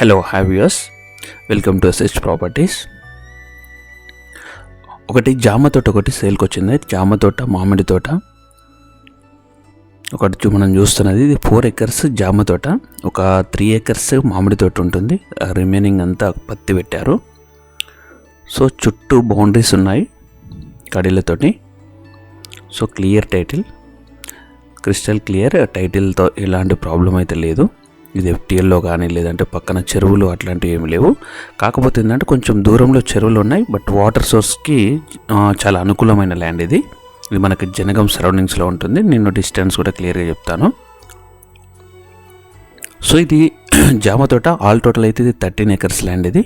Hello హ్యావియర్స్ welcome to S S properties ఒకటి జామ తోట ఒకటి సేల్కి వచ్చింది. జామ తోట మామిడి తోట. ఒకటి చూ- మనం చూస్తున్నది ఇది ఫోర్ ఎకర్స్ జామ తోట. ఒక త్రీ ఎకర్స్ మామిడి తోట ఉంటుంది. రిమైనింగ్ అంతా పత్తి పెట్టారు. సో చుట్టూ బౌండరీస్ ఉన్నాయి కడీలతోటి. So clear title crystal clear టైటిల్తో ఎలాంటి ప్రాబ్లం అయితే లేదు. ఇది ఎఫ్టీఎల్లో కానీ లేదంటే పక్కన చెరువులు అట్లాంటివి ఏమి లేవు. కాకపోతే ఏంటంటే కొంచెం దూరంలో చెరువులు ఉన్నాయి. బట్ వాటర్ సోర్స్కి చాలా అనుకూలమైన ల్యాండ్ ఇది. ఇది మనకి జనగం సరౌండింగ్స్లో ఉంటుంది. నేను డిస్టెన్స్ కూడా క్లియర్గా చెప్తాను. సో ఇది జామ తోట. ఆల్ టోటల్ అయితే ఇది థర్టీన్ ఎకర్స్ ల్యాండ్ ఇది.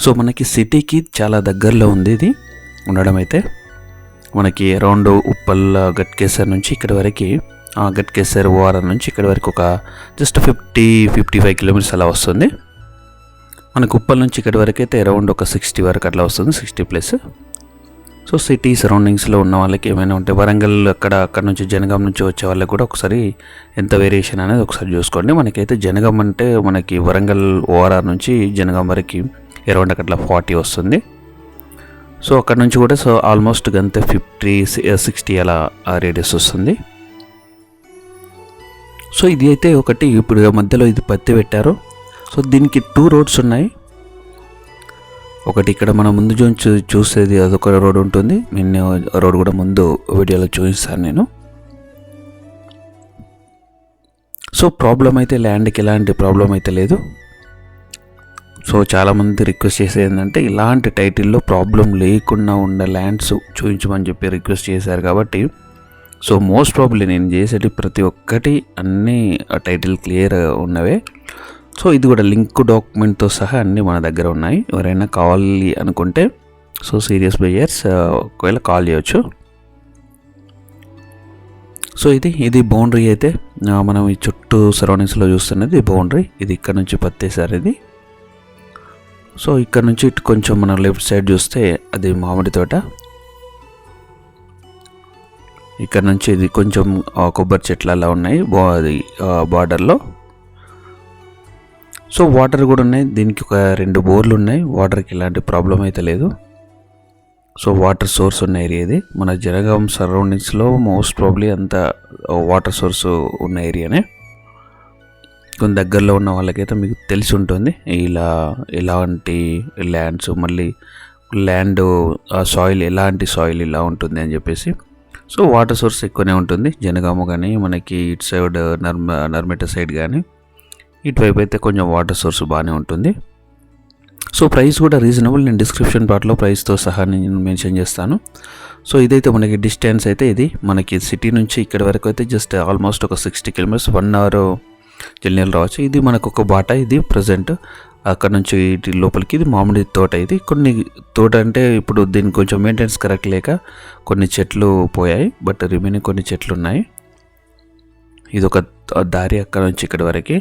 సో మనకి సిటీకి చాలా దగ్గరలో ఉంది ఇది. ఉండడం అయితే. మనకి అరౌండ్ ఉప్పల్ గట్కేసర్ నుంచి ఇక్కడ వరకు గట్కేశ్వర గట్కేసర్ ఓఆర్ఆర్ నుంచి ఇక్కడి వరకు ఒక just fifty fifty five kilometres అలా వస్తుంది. మన కుప్పల నుంచి ఇక్కడి వరకు అయితే అరౌండ్ ఒక సిక్స్టీ వరకు అట్లా వస్తుంది సిక్స్టీ ప్లస్. సో సిటీ సరౌండింగ్స్లో ఉన్న వాళ్ళకి ఏమైనా ఉంటే వరంగల్ అక్కడ అక్కడ నుంచి జనగాం నుంచి వచ్చే వాళ్ళకి కూడా ఒకసారి ఎంత వేరియేషన్ అనేది ఒకసారి చూసుకోండి. మనకైతే జనగాం అంటే మనకి వరంగల్ ఓఆర్ఆర్ నుంచి జనగాం వరకు అరౌండ్ అట్లా ఫార్టీ వస్తుంది. సో అక్కడ నుంచి కూడా సో ఆల్మోస్ట్ గంతే ఫిఫ్టీ సిక్స్టీ అలా రేడియస్ వస్తుంది. సో ఇది అయితే ఒకటి ఇప్పుడు మధ్యలో ఇది పత్తి పెట్టారు. సో దీనికి టూ రోడ్స్ ఉన్నాయి. ఒకటి ఇక్కడ మన ముందు చూ చూసేది అదొక రోడ్ ఉంటుంది. నేను రోడ్ కూడా ముందు వీడియోలో చూపిస్తాను నేను. సో ప్రాబ్లం అయితే ల్యాండ్కి ఎలాంటి ప్రాబ్లం అయితే లేదు. సో చాలామంది రిక్వెస్ట్ చేసేది ఏంటంటే ఇలాంటి టైటిల్లో ప్రాబ్లం లేకుండా ఉన్న ల్యాండ్స్ చూపించమని చెప్పి రిక్వెస్ట్ చేశారు కాబట్టి సో మోస్ట్ ప్రాబ్లీ నేను చేసేటి ప్రతి ఒక్కటి అన్నీ టైటిల్ క్లియర్ ఉన్నవే. సో ఇది కూడా లింక్ డాక్యుమెంట్తో సహా అన్నీ మన దగ్గర ఉన్నాయి. ఎవరైనా కావాలి అనుకుంటే సో సీరియస్ బయర్స్ ఒకవేళ కాల్ చేయొచ్చు. సో ఇది ఇది బౌండరీ అయితే మనం ఈ చుట్టూ సరౌండింగ్స్లో చూస్తున్నది బౌండరీ. ఇది ఇక్కడ నుంచి పత్తేసారు ఇది. సో ఇక్కడ నుంచి ఇటు కొంచెం మనం లెఫ్ట్ సైడ్ చూస్తే అది మామిడి తోట. ఇక్కడ నుంచి ఇది కొంచెం కొబ్బరి చెట్లు అలా ఉన్నాయి బా అది బార్డర్లో. సో వాటర్ కూడా ఉన్నాయి. దీనికి ఒక రెండు బోర్లు ఉన్నాయి. వాటర్కి ఎలాంటి ప్రాబ్లం అయితే లేదు. సో వాటర్ సోర్స్ ఉన్న ఏరియా ఇది. మన జనగాం సరౌండింగ్స్లో మోస్ట్ ప్రాబ్లీ అంత వాటర్ సోర్స్ ఉన్న ఏరియానే. కొంత దగ్గరలో ఉన్న వాళ్ళకైతే మీకు తెలిసి ఉంటుంది. ఇలా ఎలాంటి ల్యాండ్స్ మళ్ళీ ల్యాండ్ సాయిల్ ఎలాంటి సాయిల్ ఇలా ఉంటుంది అని చెప్పేసి. సో వాటర్ సోర్స్ ఎక్కువనే ఉంటుంది. జనగామ కానీ మనకి ఇటు సైడ్ నర్మ నర్మెట సైడ్ కానీ ఇటువైపు అయితే కొంచెం వాటర్ సోర్స్ బాగానే ఉంటుంది. సో ప్రైస్ కూడా రీజనబుల్. నేను డిస్క్రిప్షన్ పార్ట్లో ప్రైస్తో సహా నేను మెన్షన్ చేస్తాను. సో ఇదైతే మనకి డిస్టెన్స్ అయితే ఇది. మనకి సిటీ నుంచి ఇక్కడ వరకు అయితే జస్ట్ ఆల్మోస్ట్ ఒక సిక్స్టీ కిలోమీటర్స్ వన్ అవర్ జల్నీళ్ళు రావచ్చు. ఇది మనకు ఒక బాట ఇది ప్రజెంట్ అక్కడ నుంచి ఇటు లోపలికి ఇది మామిడి తోట ఇది. కొన్ని తోట అంటే ఇప్పుడు దీనికి కొంచెం మెయింటెనెన్స్ కరెక్ట్ లేక కొన్ని చెట్లు పోయాయి. బట్ రిమైనింగ్ కొన్ని చెట్లు ఉన్నాయి ఇది ఒక దారి అక్కడ నుంచి ఇక్కడ వరకు.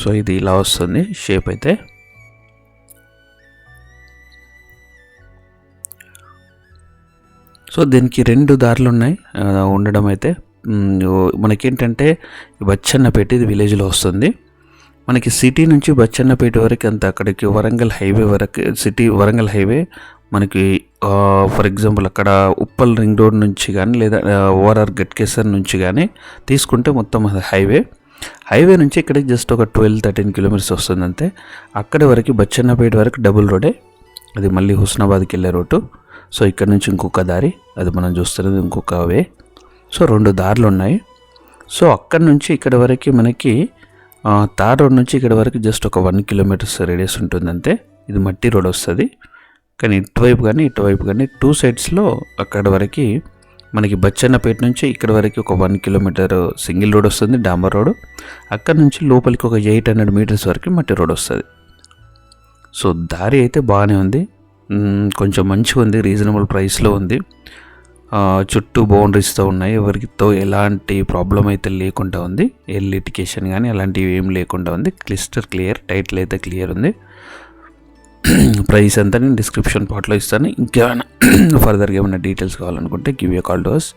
సో ఇది ఇలా వస్తుంది. షేప్ అయితే. సో దీనికి రెండు దారులు ఉన్నాయి. ఉండడం అయితే మనకేంటంటే బచ్చన్నపేట ఇది విలేజ్లో వస్తుంది. మనకి సిటీ నుంచి బచ్చన్నపేట వరకు అంత అక్కడికి వరంగల్ హైవే వరకు సిటీ వరంగల్ హైవే మనకి ఫర్ ఎగ్జాంపుల్ అక్కడ ఉప్పల్ రింగ్ రోడ్ నుంచి కానీ లేదా ఓఆర్ఆర్ గట్కేసర్ నుంచి కానీ తీసుకుంటే మొత్తం అది హైవే. హైవే నుంచి ఇక్కడికి జస్ట్ ఒక ట్వెల్వ్ థర్టీన్ కిలోమీటర్స్ వస్తుంది అంతే అక్కడి వరకు బచ్చన్నపేట వరకు డబుల్ రోడే. అది మళ్ళీ హుస్నాబాద్కి వెళ్ళే రోడ్డు సో ఇక్కడ నుంచి ఇంకొక దారి అది మనం చూస్తున్నది ఇంకొక వే. సో రెండు దారులు ఉన్నాయి. సో అక్కడ నుంచి ఇక్కడ వరకు మనకి తార్ రోడ్ నుంచి ఇక్కడ వరకు జస్ట్ ఒక వన్ కిలోమీటర్స్ రేడియస్ ఉంటుంది అంతే. ఇది మట్టి రోడ్ వస్తుంది. కానీ ఇటువైపు కానీ ఇటువైపు కానీ టూ సైడ్స్లో అక్కడ వరకు మనకి బచ్చన్నపేట నుంచి ఇక్కడ వరకు ఒక వన్ కిలోమీటర్ సింగిల్ రోడ్ వస్తుంది డాంబర్ రోడ్. అక్కడ నుంచి లోపలికి ఒక ఎయిట్ హండ్రెడ్ మీటర్స్ వరకు మట్టి రోడ్ వస్తుంది. సో దారి అయితే బాగానే ఉంది. కొంచెం మంచిగా ఉంది రీజనబుల్ ప్రైస్లో ఉంది. చుట్టూ బౌండరీస్తో ఉన్నాయి. ఎవరితో ఎలాంటి ప్రాబ్లం అయితే లేకుండా ఉంది. ఏ లిటికేషన్ కానీ అలాంటివి ఏం లేకుండా ఉంది. క్లిస్టర్ క్లియర్ టైటిల్ అయితే క్లియర్ ఉంది. ప్రైస్ అంతా నేను డిస్క్రిప్షన్ పార్ట్లో ఇస్తాను. ఇంకేమైనా ఫర్దర్గా ఏమైనా డీటెయిల్స్ కావాలనుకుంటే గివ్ ఏ కాల్ డోస్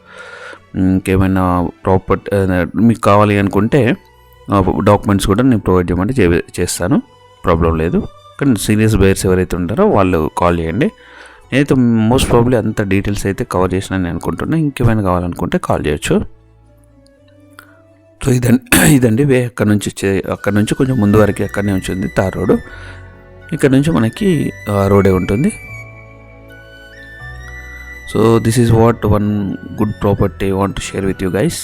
ఇంకేమైనా ప్రాపర్టీ మీకు కావాలి అనుకుంటే డాక్యుమెంట్స్ కూడా నేను ప్రొవైడ్ చేయమంటే చే- చేస్తాను. ప్రాబ్లం లేదు. కానీ సీరియస్ బయర్స్ ఎవరైతే ఉంటారో వాళ్ళు కాల్ చేయండి. నేనైతే మోస్ట్ ప్రాబ్లీ అంత డీటెయిల్స్ అయితే కవర్ చేసిన నేను అనుకుంటున్నా. ఇంకేమైనా కావాలనుకుంటే కాల్ చేయొచ్చు. సో ఇదండి ఇదండి. వే అక్కడ నుంచి అక్కడ నుంచి కొంచెం ముందు వరకు అక్కడనే ఉంటుంది తార్ రోడ్. ఇక్కడ నుంచి మనకి రోడే ఉంటుంది. So this is what one good property want to share with you guys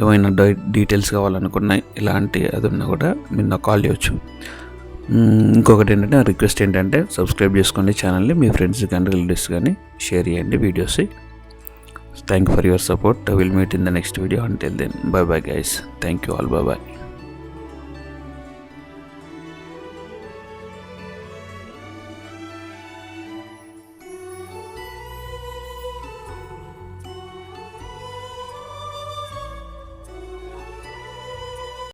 ఏమైనా డీటెయిల్స్ కావాలనుకున్నా ఇలాంటి అది ఉన్నా కూడా మీరు నాకు కాల్ చేయొచ్చు. ఇంకొకటి ఏంటంటే రిక్వెస్ట్ ఏంటంటే సబ్స్క్రైబ్ చేసుకోండి ఛానల్ని మీ ఫ్రెండ్స్ కానీ రిలేటివ్స్ కానీ షేర్ చేయండి videos thank for your support will meet in the next video until then bye bye guys thank you all bye bye